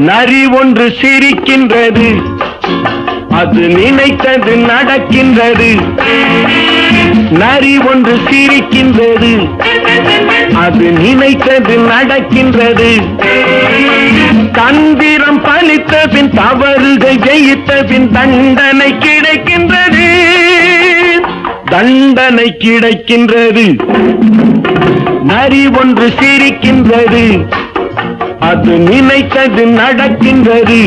நரி ஒன்று சிரிக்கின்றது. அது நினைத்தது நடக்கின்றது. நரி ஒன்று சிரிக்கின்றது. அது நினைத்தது நடக்கின்றது. தந்திரம் பலித்த பின் தவறுகள் ஜெயித்த பின் தண்டனை கிடைக்கின்றது. தண்டனை கிடைக்கின்றது. நரி ஒன்று சிரிக்கின்றது. அது நினைத்தது நடக்கின்றது.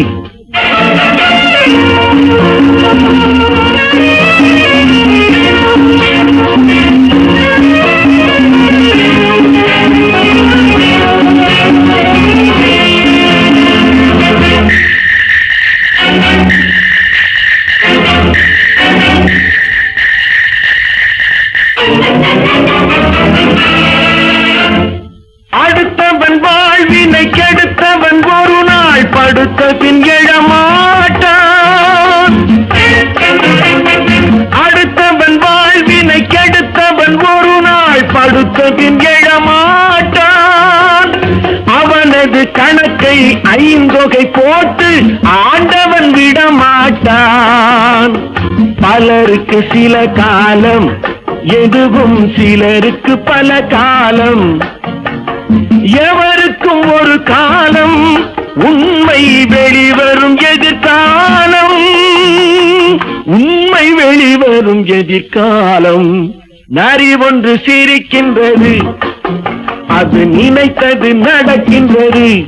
படுத்த எழமாட்டான். அவனது கணக்கை ஐந்தொகை போட்டு ஆண்டவன் விடமாட்டான். பலருக்கு சில காலம் எதுவும் சிலருக்கு பல காலம். எவருக்கும் ஒரு காலம் உண்மை வெளிவரும் எதிர்காலம். உண்மை வெளிவரும் எதிர்காலம். நரி ஒன்று சிரிக்கின்றது. அது நினைத்தது நடக்கின்றது.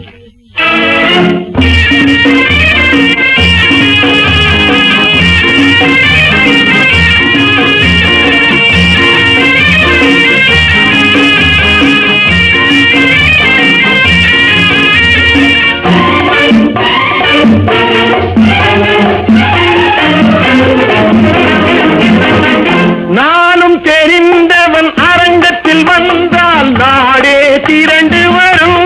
தெரிந்தவன் அரங்கத்தில் வந்தால் நாடே திரண்டு வரும்.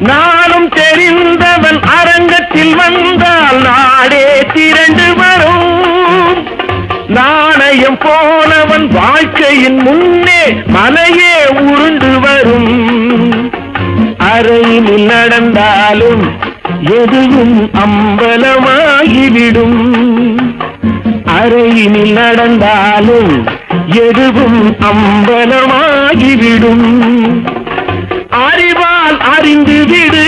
நானும் தெரிந்தவன் அரங்கத்தில் வந்தால் நாடே திரண்டு வரும். நாணயம் போனவன் வாழ்க்கையின் முன்னே மலையே உருண்டு வரும். அறையில் நடந்தாலும் எதுவும் அம்பலமாகிவிடும். அறையினில் நடந்தாலும் எதுவும் அம்பலமாகிவிடும். அறிவால் அறிந்து விடு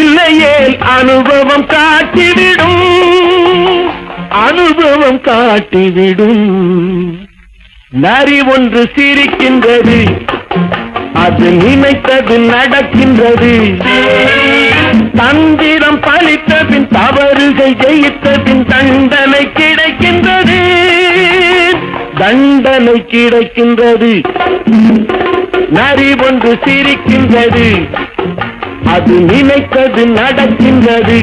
இல்லையேல் அனுபவம் காட்டிவிடும். அனுபவம் காட்டிவிடும். நரி ஒன்று சிரிக்கின்றது அது நினைத்தது நடக்கின்றது. தந்திரம் பழித்த பின் தவறுகள் ஜெயித்த பின் தண்டனை தண்டனை கிடைக்கின்றது. நரி ஒன்று சிரிக்கின்றது. அது நினைத்தது நடக்கின்றது.